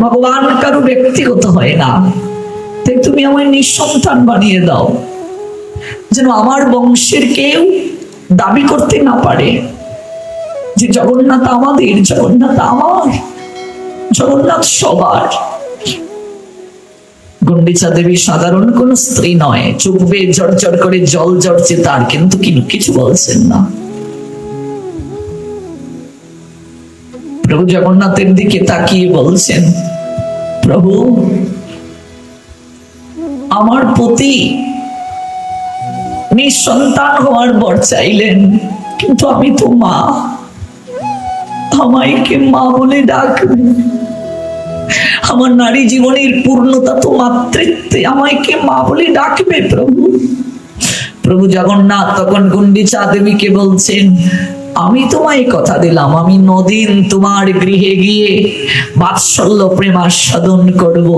ভগবান কারও ব্যক্তিগত হয় না। তাই তুমি আমায় নিঃসন্তান বানিয়ে দাও। যেন আমার বংশের কেউ দাবি করতে না পারে যে জগন্নাথ আমাদের, জগন্নাথ আমার, জগন্নাথ সবার। গন্ডিচা দেবী সাধারণ কোন স্ত্রী নয়। চোখ বেয়ে ঝরঝর করে জল জড়ছে তার, কিন্তু কিছু বলছেন না। প্রভু জগন্নাথের দিকে তাকিয়ে বলছেন, প্রভু, আমার প্রতি নিঃসন্তান হওয়ার বর চাইলেন, কিন্তু আমি তো মা। আমাইকে মা বলে ডাকবেন আমার নারী জীবনের পূর্ণতা তো মাতৃত্বে। আমাইকে মা বলে ডাকবে প্রভু। প্রভু জগন্নাথ তখন গুন্ডিচা দেবীকে বলছেন আমি তোমায় কথা দিলাম, আমি নদিন তোমার গৃহে গিয়ে বাৎসল্য প্রেমাস্বাদন করব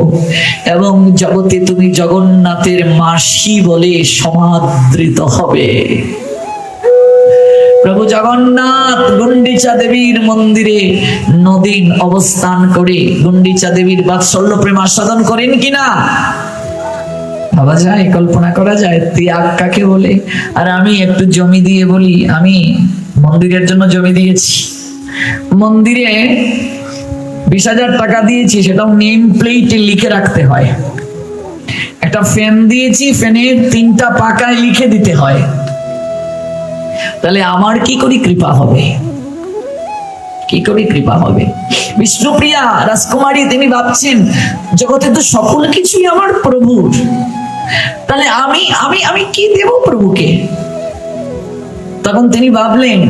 এবং জগতে তুমি জগন্নাথের মাসি বলে সমাদৃত হবে। প্রভু জগন্নাথ, গুন্ডিচা দেবীর মন্দিরে নদীন অবস্থান করে গুন্ডিচা দেবীর বাৎসল্য প্রেম আস্বাদন করেন কিনা? ভাবা যায়, কল্পনা করা যায়, ত্যাগ কাকে বলে? আর আমি একটু জমি দিয়ে বলি, আমি মন্দিরের জন্য জমি দিয়েছি। মন্দিরে বিশ হাজার টাকা দিয়েছি, সেটাও নেম প্লেটে লিখে রাখতে হয়। একটা ফ্যান দিয়েছি ফ্যানের তিনটা পাকায় লিখে দিতে হয়। তাহলে আমার কি করে কৃপা হবে? কি করে কৃপা হবে? বিষ্ণুপ্রিয়া, রাজকুমারী, তিনি ভাবছেন, জগতে তো সকল কিছুই আমার প্রভুর। তাহলে আমি আমি আমি কি দেব প্রভুকে? তখন তিনি ভাবলেন,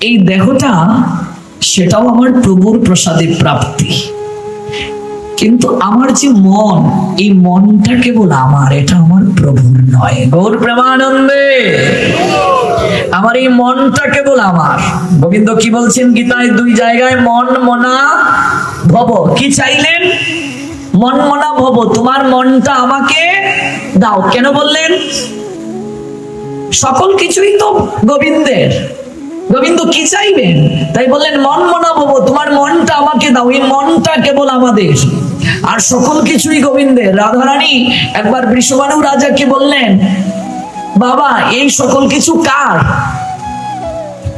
এই দেহটা, সেটাও আমার প্রভুর প্রসাদে প্রাপ্তি। কিন্তু আমার যে মন, এই মনটা কেবল আমার, এটা আমার প্রভুর নয়। গৌর প্রেমানন্দে, আমার এই মনটা কেবল আমার। গোবিন্দ কি বলছেন গীতায়? দুই জায়গায় মন, মনা, ভব। কি চাইলেন? মন, মনা, ভব। তোমার মনটা আমাকে দাও। কেন বললেন? সকল কিছুই তো গোবিন্দের। গোবিন্দ কি চাইবেন? তাই বললেন, মন মনা ভব তোমার মনটা আমাকে দাও, এই মনটা কেবল আমাদের। আর সকল কিছুই গোবিন্দের। রাধারানী একবার বৃষবাণু রাজাকে বললেন, বাবা, এই সকল কিছু কার?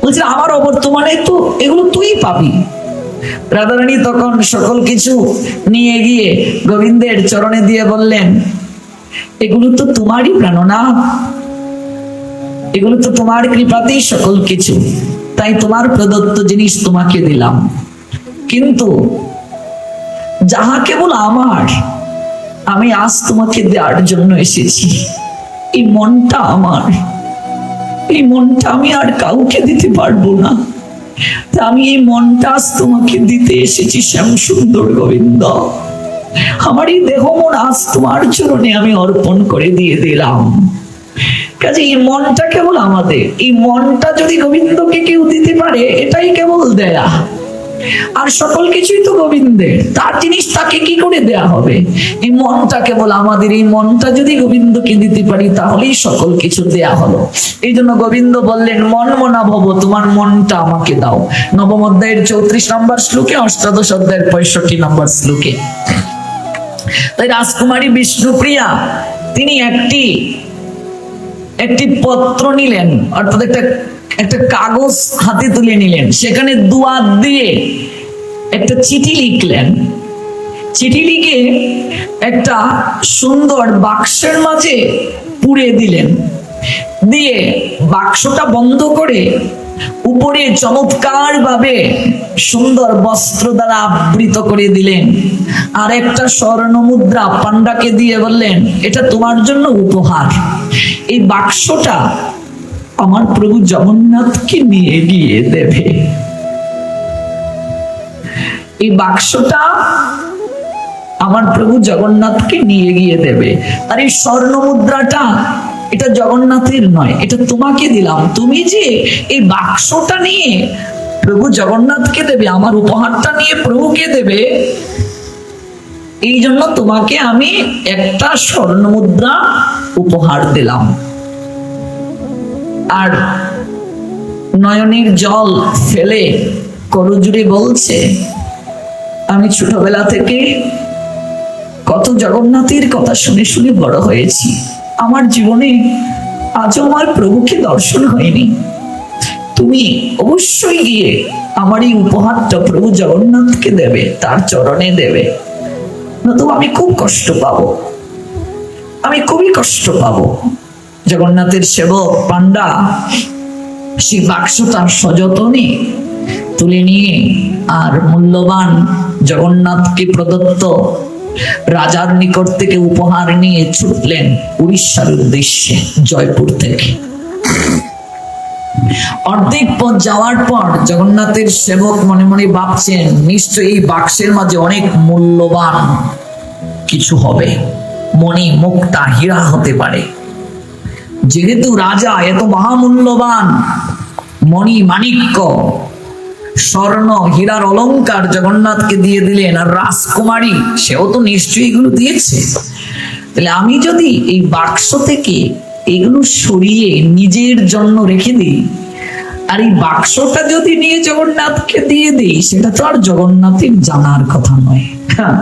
বলছে, আমার অবর্তমানে তো এগুলো তুই পাবি। রাধারানী তখন সকল কিছু নিয়ে গিয়ে গোবিন্দের চরণে দিয়ে বললেন, এগুলো তো তোমারই প্রাণনা। এগুলো তো তোমার কৃপাতেই সকল কিছু। তাই তোমার প্রদত্ত জিনিস তোমাকে দিলাম। কিন্তু যাহা কেবল আমার, আমি আজ তোমাকে দেওয়ার জন্য এসেছি। এই মনটা আমার। এই মনটা আমি আর কাউকে দিতে পারব না। আমি এই মনটা আজ তোমাকে দিতে এসেছি শ্যাম সুন্দর গোবিন্দ। আমার এই দেহ মন আজ তোমার চরণে আমি অর্পণ করে দিয়ে দিলাম। কাজে এই মনটা কেবল আমাদের। এই মনটা যদি গোবিন্দকে কেউ দিতে পারে, এটাই কেবল দেয়া। আর সকল কিছুই তো গোবিন্দের। তার জিনিস তাকে কি করে দেয়া হবে? এই মনটা কেবল আমাদের। এই মনটা যদি গোবিন্দকে দিতে পারি, তাহলেই সকল কিছু দেয়া হলো। এই জন্য গোবিন্দ বললেন, মন মনা ভব, তোমার মনটা আমাকে দাও। নবম অধ্যায়ের চৌত্রিশ নম্বর শ্লোকে, অষ্টাদশ অধ্যায়ের পঁয়ষট্টি নম্বর শ্লোকে। তাই রাজকুমারী বিষ্ণুপ্রিয়া, তিনি একটি একটি পত্র নিলেন, অর্থাৎ একটা একটা কাগজ হাতে তুলে নিলেন। সেখানে দুয়ার দিয়ে একটা চিঠি লিখলেন। চিঠি লিখে একটা সুন্দর বাক্সের মাঝে পুড়ে দিলেন। দিয়ে বাক্সটা বন্ধ করে উপরে চমৎকার ভাবে সুন্দর বস্ত্র দ্বারা আবৃত করে দিলেন। আর একটা স্বর্ণ মুদ্রা পান্ডাকে দিয়ে বললেন, এটা তোমার জন্য উপহার। এই বাক্সটা আমার প্রভু জগন্নাথকে নিয়ে গিয়ে দেবে। এই বাক্সটা আমার প্রভু জগন্নাথকে নিয়ে গিয়ে দেবে। আর এই স্বর্ণ মুদ্রাটা এটা জগন্নাথের নয়, এটা তোমাকে দিলাম। তুমি যে এই বাক্সটা নিয়ে প্রভু জগন্নাথকে দেবে, আমার উপহারটা নিয়ে প্রভুকে দেবে, এই জন্য তোমাকে আমি একটা স্বর্ণ মুদ্রা উপহার দিলাম। আর নয়নের জল ফেলে করজুড়ে বলছে, আমি ছোটবেলা থেকে কত জগন্নাথের কথা শুনে শুনে বড় হয়েছি। আমার জীবনে আজও আমার প্রভুকে দর্শন হয়নি। তুমি অবশ্যই গিয়ে আমার এই উপহারটা প্রভু জগন্নাথকে দেবে, তার চরণে দেবে। নয়তো আমি খুব কষ্ট পাবো। আমি খুবই কষ্ট পাবো। জগন্নাথের সেবক পান্ডা সেই বাক্স তার সযতনে তুলে নিয়ে আর মূল্যবান জগন্নাথকে প্রদত্ত রাজার নিকট থেকে উপহার নিয়ে ছুটলেন উড়িষ্যার উদ্দেশ্যে, জয়পুর থেকে। অর্ধেক পথ যাওয়ার পর জগন্নাথের সেবক মনে মনে ভাবছেন, নিশ্চয়ই এই বাক্সের মাঝে অনেক মূল্যবান কিছু হবে। মণি মুক্তা হীরা হতে পারে। যেহেতু রাজা এত মহামূল্যবান, মণি মাণিক্য স্বর্ণ হীরার অলংকার জগন্নাথকে দিয়ে দিলেন। আর রাজকুমারী সেও তো নিশ্চয়ই এগুলো দিয়েছে। তাহলে আমি যদি এই বাক্স থেকে এগুলো সরিয়ে নিজের জন্য রেখে দিই আর এই বাক্সটা যদি নিয়ে জগন্নাথকে দিয়ে দিই সেটা তো আর জগন্নাথের জানার কথা নয়। হ্যাঁ,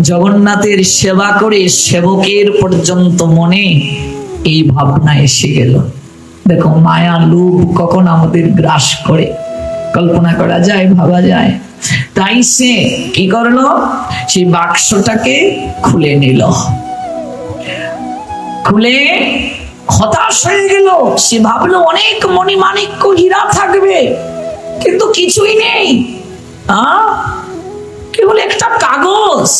জগন্নাথের সেবা করে সেবকের পর্যন্ত মনে এই ভাবনা এসে গেল। দেখো মায়া লোভ কখন আমাদের গ্রাস করে? কল্পনা করা যায়, ভাবা যায়। তাই সে কি করল? সেই বাক্সটাকে খুলে নিল। খুলে হতাশ হয়ে গেল। সে ভাবলো, অনেক মণিমাণিক্য হীরা থাকবে, কিন্তু কিছুই নেই। কেবল একটা কাগজ।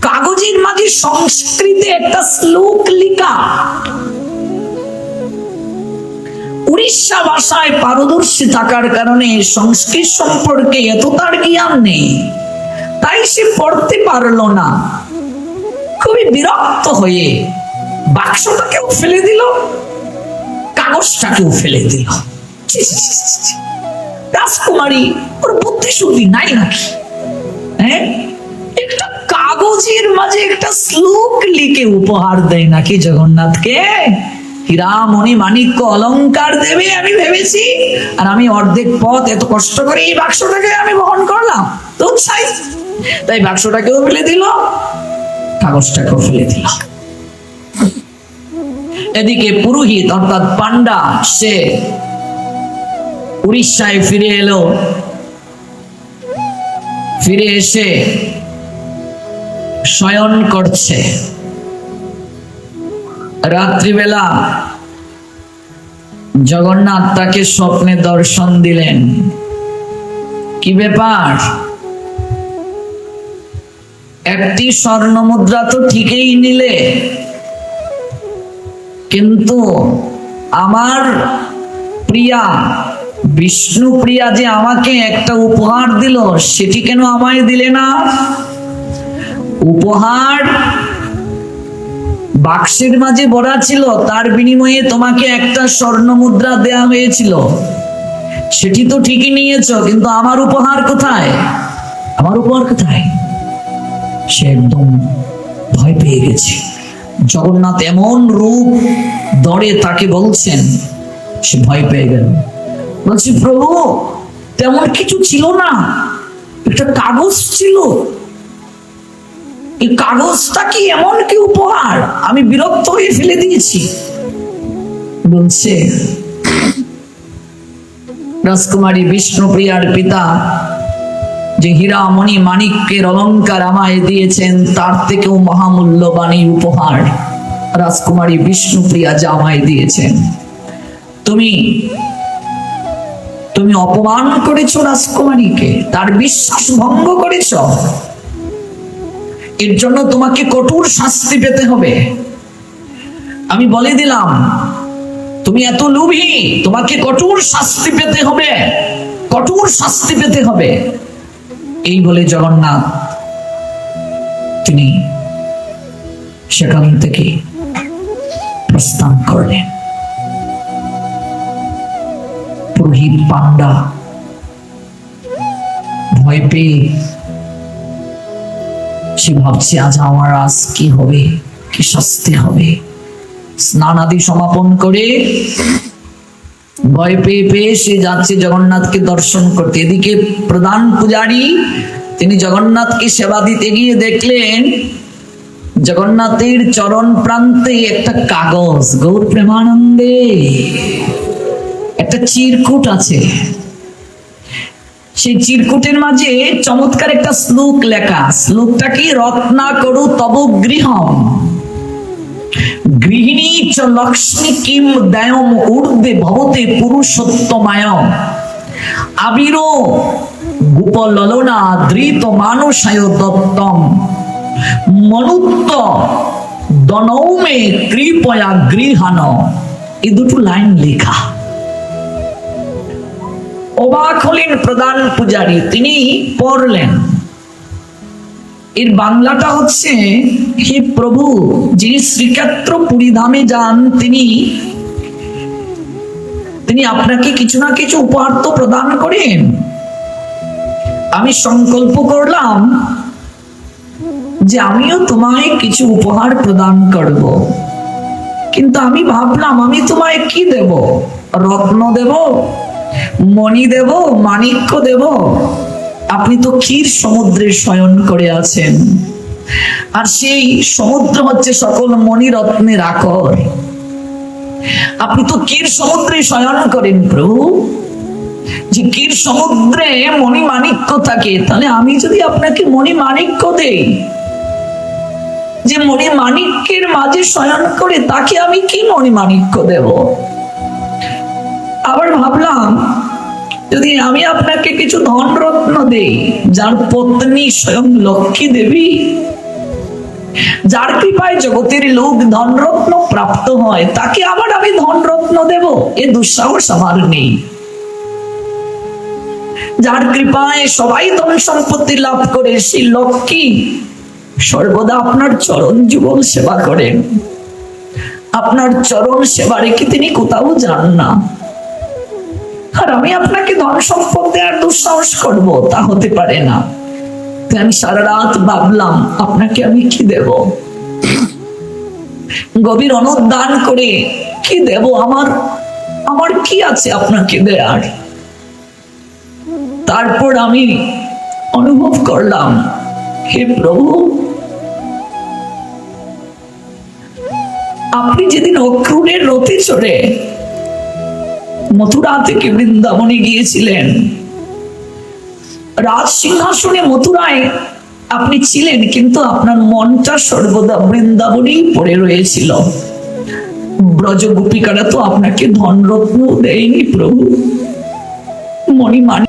কাগজের মাঝে সংস্কৃতে একটা শ্লোক লিখা। উড়িষ্যা ভাষায় পারদর্শী থাকার কারণে সংস্কৃত সম্পর্কে এত তার জ্ঞান নেই। তাই সে পড়তে পারল না। খুবই বিরক্ত হয়ে বাক্সটাকেও ফেলে দিল, কাগজটাকেও ফেলে দিল। রাজকুমারী, ওর বুদ্ধি শুদ্ধি নাই নাকি? হ্যাঁ? একটা কাগজের মাঝে একটা শ্লোক লিখে উপহার দেয় নাকি জগন্নাথকে? হীরামণি মাণিক্য অলংকার দেবে, আমি ভেবেছি। আর আমি অর্ধেক পথ এত কষ্ট করে এই বাক্সটাকে আমি বহন করলাম। তো চাই তাই বাক্সটাকেও ফেলে দিল, কাগজটাকেও ফেলে দিল। এদিকে পুরোহিত, অর্থাৎ পান্ডা সে উড়িষ্যায় ফিরে এলো। ফিরে এসে শয়ন করছে। রাত্রিবেলা জগন্নাথ তাকে স্বপ্নে দর্শন দিলেন। কি ব্যাপার? একটি স্বর্ণ মুদ্রা তো ঠিকই নিলে। কিন্তু আমার প্রিয়া, বিষ্ণু প্রিয়া যে আমাকে একটা উপহার দিল, সেটি কেন আমায় দিলে না? উপহার বাক্সের মাঝে ভরা ছিল, তার বিনিময়ে তোমাকে একটা স্বর্ণ মুদ্রা দেয়া হয়েছিল। সেটি তো ঠিকই নিয়েছো, কিন্তু আমার উপহার কোথায়? আমার উপহার কোথায়? সে একদম ভয় পেয়ে গেছে। জগন্নাথ এমন রূপ দরে তাকে বলছেন, সে ভয় পেয়ে গেল। বলছি, প্রভু, তেমন কিছু ছিল না। একটা কাগজ ছিল। এই কাগজটা কি এমন কি উপহার? আমি বিরক্ত হয়ে ফেলে দিয়েছি। বলছে, রাজকুমারী বিষ্ণুপ্রিয়ার পিতা, যে হীরামণি মানিক্যের অলংকার আমায় দিয়েছেন, তার থেকেও মহামূল্যবান এই উপহার রাজকুমারী বিষ্ণুপ্রিয়া জামাই দিয়েছেন। তুমি তুমি অপমান করেছ রাজকুমারীকে, তার বিশ্বাস ভঙ্গ করেছ? এর জন্য তোমাকে কঠোর শাস্তি পেতে হবে। আমি বলে দিলাম, তুমি এত লোভী, তোমাকে কঠোর শাস্তি পেতে হবে। কঠোর শাস্তি পেতে হবে। এই বলে জগন্নাথ, তিনি সেখান থেকে প্রস্থান করলেন। পুরোহিত পান্ডা ভয় পেয়ে সে ভাবছে, আজ আমার, আজ কি হবে? কি শাস্তি হবে? স্নান আদি সমাপন করে ভয় পেয়ে পেয়ে সে যাচ্ছে জগন্নাথকে দর্শন করতে। এদিকে প্রধান পূজারী তিনি জগন্নাথকে সেবা দিতে গিয়ে দেখলেন, জগন্নাথের চরণ প্রান্তে একটা কাগজ, গৌর প্রেমানন্দে। একটা চিরকুট আছে। সেই চিরকুটের মাঝে চমৎকার একটা শ্লোক লেখা। শ্লোকটা কি? রত্না করু তব গৃহম। গৃহিণী চ লক্ষ্মী কিম দয়ম ঊর্ধ্বে ভবতে পুরুষোত্তমায় আবির গোপললনা ধৃত মানসায় দত্তম। মনুত্ব দনৌমে কৃপয়া গৃহান এই দুটো লাইন লেখা। অবাক হলেন প্রধান পূজারী। তিনি পড়লেন। এর বাংলাটা হচ্ছে, হে প্রভু, যিনি শ্রীক্ষেত্র পুরীধামে যান, তিনি তিনি আপনাকে কিছু না কিছু উপহার তো প্রদান করেন। আমি সংকল্প করলাম যে আমিও তোমায় কিছু উপহার প্রদান করব। কিন্তু আমি ভাবলাম, আমি তোমায় কি দেব? রত্ন দেব? মণি দেব, মাণিক্য দেব। আপনি তো ক্ষীর সমুদ্রে শয়ন করে আছেন। আর সেই সমুদ্র হচ্ছে সকল মণিরত্নের আকর। আপনি তো ক্ষীর সমুদ্রে শয়ন করেন প্রভু। যে ক্ষীর সমুদ্রে মণি মাণিক্য থাকে, তাহলে আমি যদি আপনাকে মণি মাণিক্য দেই, যে মণি মাণিক্যের মাঝে শয়ন করে, তাকে আমি কি মণি মাণিক্য দেব? আবার ভাবলাম, যদি আমি আপনাকে কিছু ধনরত্ন দেই, যার পত্নী স্বয়ং লক্ষ্মী দেবী, যার কৃপায় জগতের লোক ধনরত্ন প্রাপ্ত হয়, তাকে আবার আমি ধনরত্ন দেব? এ দুঃসাহস আমার নেই। যার কৃপায় সবাই ধন সম্পত্তি লাভ করে সেই লক্ষ্মী সর্বদা আপনার চরণ যুগল সেবা করেন। আপনার চরণ সেবা রেখে তিনি কোথাও যান না। আর আমি আপনাকে ধন সম্পদ দেওয়ার দুঃসাহস করব, তা হতে পারে না। আমি সারা রাত ভাবলাম, আপনাকে আমি কি দেব? গভীর অনুদান করে কি দেব আমার? আমার কি আছে আপনাকে দেয়ার? তারপর আমি অনুভব করলাম, হে প্রভু, আপনি যেদিন অক্রুণের রথে চড়ে মথুরা থেকে বৃন্দাবনে গিয়েছিলেন। রাজ সিংহাসনে মথুরায় আপনি ছিলেন, কিন্তু আপনার মনটা সর্বদা বৃন্দাবনেই পড়ে রয়েছিল। ব্রজ গোপিকারা তো আপনাকে ধনরত্ন দেয়নি প্রভু। মণিমাণি